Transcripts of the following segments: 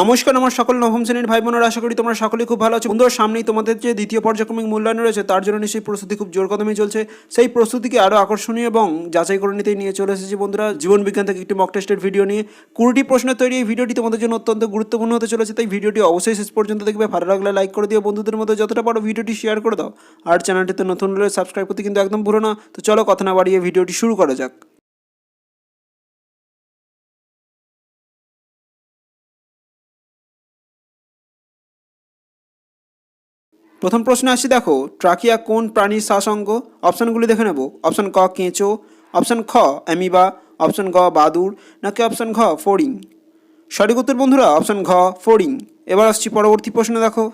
নমস্কার, আমার সকল নবম শ্রেণির ভাই বোনেরা আশা করি তোমরা সকলেই খুব ভালো আছো। বন্ধুরা, সামনেই তোমাদের যে দ্বিতীয় পর্যায়ক্রমিক মূল্যায়ন রয়েছে, তার জন্য নিশ্চয়ই প্রস্তুতি খুব জোর কদমে চলছে। সেই প্রস্তুতিকে আরও আকর্ষণীয় এবং যাচাই করে নিতে নিয়ে চলে এসেছি বন্ধুরা, জীবন বিজ্ঞান থেকে একটি মক টেস্টের ভিডিও নিয়ে। কুড়িটি প্রশ্নের তৈরি এই ভিডিওটি তোমাদের জন্য অত্যন্ত গুরুত্বপূর্ণ হতে চলেছে, তাই ভিডিওটি অবশ্যই শেষ পর্যন্ত দেখবে। ভালো লাগলে লাইক করে দিও। বন্ধুদের মধ্যে যতটা পারো ভিডিওটি শেয়ার করে দাও। আর চ্যানেলটিতে নতুন হলে সাবস্ক্রাইব করতে কিন্তু একদম ভুলো না। তো চলো কথা না বাড়িয়ে ভিডিওটি শুরু করা যাক। প্রথম প্রশ্নে আসি, দেখো, ট্রাকিয়া কোন প্রাণীর শ্বাসঙ্গ অপশানগুলি দেখে নেব। অপশান ক, কেঁচো, অপশান খ, অ্যামিবা, অপশান গ বাদুর নাকি অপশান ঘ ফোরিং সঠিক উত্তর, বন্ধুরা, অপশান ঘ ফোরিং এবার আসছি পরবর্তী প্রশ্নে, দেখো,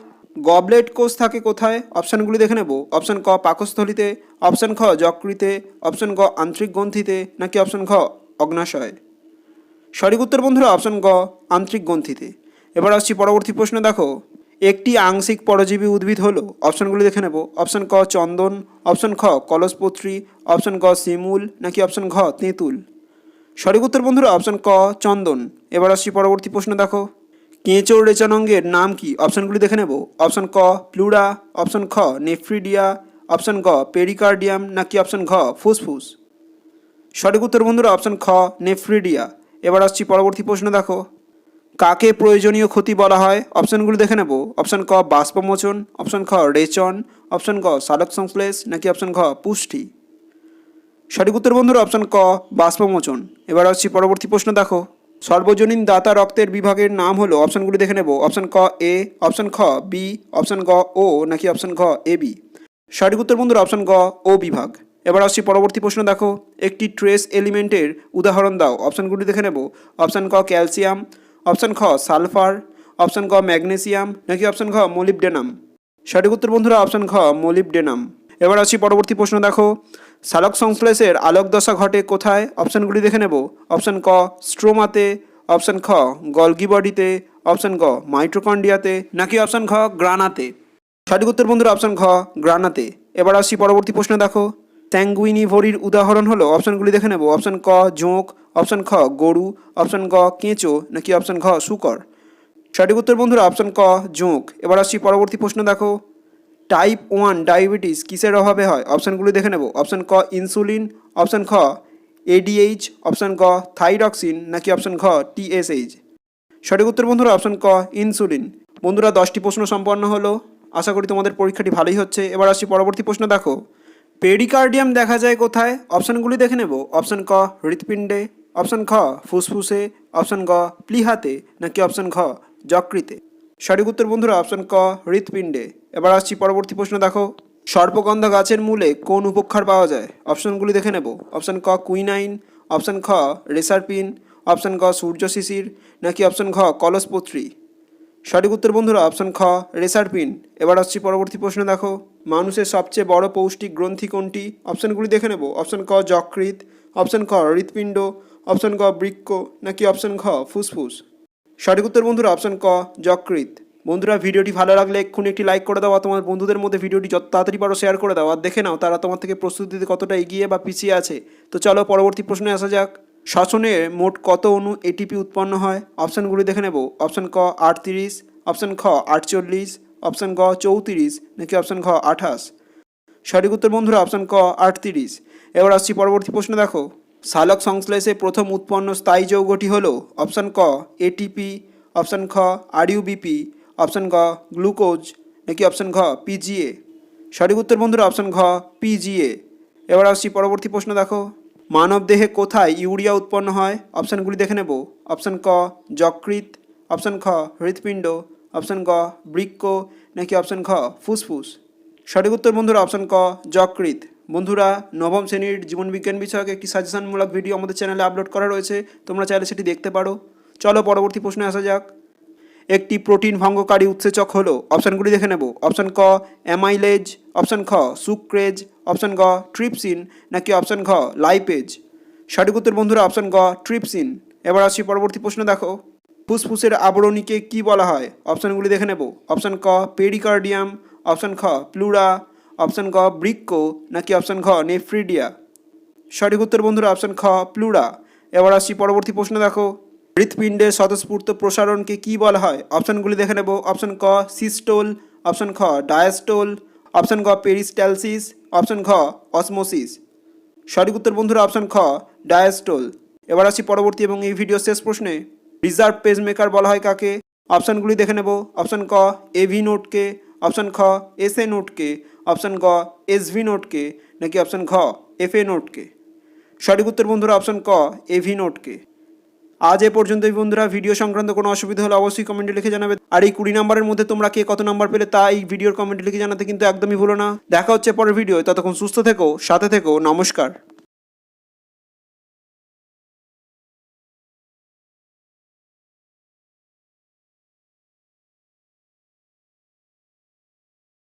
গবলেট কোষ থাকে কোথায়? অপশানগুলি দেখে নেব। অপশান ক, পাকস্থলিতে, অপশান খ, যকৃতে, অপশান গ, আন্তরিক গ্রন্থিতে, নাকি অপশান ঘ, অগ্নাশয়? সঠিক উত্তর, বন্ধুরা, অপশান গ, আন্তরিক গ্রন্থিতে। এবার আসছি পরবর্তী প্রশ্ন, দেখো একটি আংশিক পরজীবী উদ্ভিদ হলো। অপশানগুলি দেখে নেব। অপশান ক চন্দন, অপশান খ কলসপত্রী, অপশান ক শিমুল, নাকি অপশান ঘ তেঁতুল? সঠিক উত্তর বন্ধুরা, অপশান ক চন্দন। এবার আসছি পরবর্তী প্রশ্ন দেখো। কেঁচোর রেচানঙ্গের নাম কি? অপশানগুলি দেখে নেব। অপশান ক প্লুরা অপশান খ নেফ্রিডিয়া, অপশান গ পেরিকার্ডিয়াম, নাকি অপশান ঘ ফুসফুস? সঠিক উত্তর বন্ধুরা, অপশান খ নেফ্রিডিয়া। এবার আসছি পরবর্তী প্রশ্ন দেখো। কাকে প্রয়োজনীয় ক্ষতি বলা হয়? অপশানগুলি দেখে নেব। অপশান ক, বাষ্পমোচন। অপশান খ, রেচন। অপশান ক সালোক সংশ্লেষ। নাকি অপশান খ পুষ্টি? সঠিক উত্তর বন্ধুরা, অপশান ক, বাষ্পমোচন। এবার আসছি পরবর্তী প্রশ্ন দেখো। সর্বজনীন দাতা রক্তের বিভাগের নাম হলো, অপশানগুলি দেখে নেব। অপশান ক, এ। অপশান খ, বি। অপশান গ, ও। নাকি অপশান ঘ, এ, বি? সঠিক উত্তর বন্ধুরা, অপশান গ, ও বিভাগ। এবার আসছি পরবর্তী প্রশ্ন দেখো। একটি ট্রেস এলিমেন্টের উদাহরণ দাও। অপশানগুলি দেখে নেব। অপশান ক, ক্যালসিয়াম। অপশান খ, সালফার, অপশান ক ম্যাগনেসিয়াম, নাকি অপশান ঘ, মোলিবডেনাম? সঠিক উত্তর বন্ধুরা, অপশান খ মোলিবডেনাম। এবার আসি পরবর্তী প্রশ্ন, দেখো। সালোক সংশ্লেষের আলোক দশা ঘটে কোথায়? অপশানগুলি দেখে নেব। অপশান ক, স্ট্রোমাতে, অপশান খ, গলগি বডিতে, অপশান মাইট্রোকন্ডিয়াতে নাকি অপশান খ গ্রানাতে? সঠিক উত্তর বন্ধুরা, অপশান খ গ্রানাতে। এবার আসি পরবর্তী প্রশ্ন, দেখো। স্যাঙ্গুইনিভোরির উদাহরণ হলো, অপশানগুলি দেখে নেব। অপশান ক জোঁক অপশান খ, গরু, অপশান গ, কেঁচো, নাকি অপশান ঘ, শুকর? সঠিক উত্তর বন্ধুরা, অপশান ক জোঁক এবার আসছি পরবর্তী প্রশ্ন দেখো। টাইপ ওয়ান ডায়াবেটিস কিসের অভাবে হয়? অপশানগুলি দেখে নেব। অপশান ক ইনসুলিন অপশান খ এডিএইচ অপশান ক থাইরক্সিন নাকি অপশান ঘ টিএসএইচ সঠিক উত্তর বন্ধুরা, অপশান ক ইনসুলিন বন্ধুরা, দশটি প্রশ্ন সম্পন্ন হলো। আশা করি তোমাদের পরীক্ষাটি ভালোই হচ্ছে। এবার আসছি পরবর্তী প্রশ্ন দেখো। পেরিকার্ডিয়াম দেখা যায় কোথায়? অপশানগুলি দেখে নেব। অপশান ক, হৃৎপিণ্ডে। অপশান খ, ফুসফুসে, অপশান গ, প্লিহাতে, নাকি অপশান ঘ, যকৃতে? সঠিক উত্তর বন্ধুরা, অপশান ক, হৃৎপিণ্ডে। এবার আসছি পরবর্তী প্রশ্ন, দেখো। সর্পগন্ধা গাছের মূলে কোন উপক্ষার পাওয়া যায়? অপশানগুলি দেখে নেব। অপশান ক, কুইনাইন, অপশান খ, রেসারপিন, অপশান ক সূর্য শিশির, নাকি অপশান ঘ, কলসপত্রী? সঠিক উত্তর বন্ধুরা, অপশান খ, রেসারপিন। এবার আসছি পরবর্তী প্রশ্ন, দেখো। মানুষের সবচেয়ে বড় পৌষ্টিক গ্রন্থি কোনটি? অপশানগুলি দেখে নেব। অপশান ক, যকৃত, অপশান খ হৃৎপিণ্ড অপশান ক বৃক্ক, নাকি অপশান খ ফুসফুস? সঠিক উত্তর বন্ধুরা, অপশান ক যকৃত বন্ধুরা, ভিডিওটি ভালো লাগলে এক্ষুনি একটি লাইক করে দাও তোমার বন্ধুদের মধ্যে ভিডিওটি যত তাড়াতাড়ি পারো শেয়ার করে দাও, আর দেখে নাও তারা তোমার থেকে প্রস্তুতিতে কতটা এগিয়ে বা পিছিয়ে আছে। তো চলো পরবর্তী প্রশ্নে আসা যাক। শ্বসনে মোট কত অণু এটিপি উৎপন্ন হয়? অপশানগুলি দেখে নেব। অপশান ক আটত্রিশ, অপশান খ আটচল্লিশ, অপশান গ চৌত্রিশ, নাকি অপশান ঘ আঠাশ? সঠিক উত্তর বন্ধুরা, অপশান ক আটত্রিশ। এবার আসছি পরবর্তী প্রশ্ন, দেখো। সালোক সংশ্লেষে প্রথম উৎপন্ন স্থায়ী যৌগটি হল অপশান ক এটিপি অপশান খ আরইউবিপি অপশান গ গ্লুকোজ, নাকি অপশান ঘ পিজিএ সঠিক উত্তর বন্ধুরা, অপশান ঘ পিজিএ এবার আসছি পরবর্তী প্রশ্ন দেখো। মানব দেহে কোথায় ইউরিয়া উৎপন্ন হয়? অপশানগুলি দেখে নেব। অপশান ক যকৃত অপশান খ হৃৎপিণ্ড, অপশান গ বৃক্ক, নাকি অপশান খ ফুসফুস। সঠিক উত্তর বন্ধুরা, অপশান ক যকৃত বন্ধুরা, নবম শ্রেণির জীবনবিজ্ঞান বিষয়ক একটি সাজেশনমূলক ভিডিও আমাদের চ্যানেলে আপলোড করা রয়েছে। তোমরা চাইলে সেটি দেখতে পারো। চলো পরবর্তী প্রশ্নে আসা যাক। একটি প্রোটিন ভঙ্গকারী উৎসেচক হলো অপশানগুলি দেখে নেব। অপশান ক অ্যামাইলেজ অপশান খ সুক্রেজ অপশান গ ট্রিপসিন নাকি অপশান ঘ লাইপেজ সঠিক উত্তর বন্ধুরা অপশান গ ট্রিপসিন এবার আসছি পরবর্তী প্রশ্ন, দেখো। ফুসফুসের আবরণীকে কি বলা হয়? অপশানগুলি দেখে নেব। অপশান ক পেরিকার্ডিয়াম অপশান খ প্লুরা অপশান গ বৃক্ক নাকি অপশান ঘ, নেফ্রিডিয়া? সঠিক উত্তর বন্ধুরা, অপশান খ, প্লুরা। এবার আসছি পরবর্তী প্রশ্ন দেখো। হৃৎপিণ্ডের স্বতঃস্ফূর্ত প্রসারণকে কি বলা হয়? অপশনগুলি দেখে নেব। অপশন ক, সিস্টোল, অপশন খ, ডায়াস্টোল, অপশান গ পেরিস্ট্যালসিস অপশন ঘ, অসমোসিস। সঠিক উত্তর বন্ধুরা, অপশন খ, ডায়াস্টোল। এবার আসি পরবর্তী এবং এই ভিডিও শেষ প্রশ্নে। রিজার্ভ পেসমেকার বলা হয় কাকে? অপশানগুলি দেখে নেব। অপশন ক এভি নোটকে অপশন খ এস এ নোটকে, অপশন গ এস ভি নোটকে, নাকি অপশন ঘ এফ এ নোটকে? সঠিক উত্তর বন্ধুরা অপশন ক, এভি নোটকে। আজ এ পর্যন্তই বন্ধুরা, ভিডিও সংক্রান্ত কোনো অসুবিধা হলে অবশ্যই কমেন্টে লিখে জানাবে। আর এই কুড়ি নাম্বারের মধ্যে তোমরা কে কত নাম্বার পেলে তা এই ভিডিওর কমেন্টে লিখে জানাতে কিন্তু একদমই ভুলো না। দেখা হচ্ছে পরের ভিডিও ততক্ষণ সুস্থ থেকো, সাথে থেকো, নমস্কার।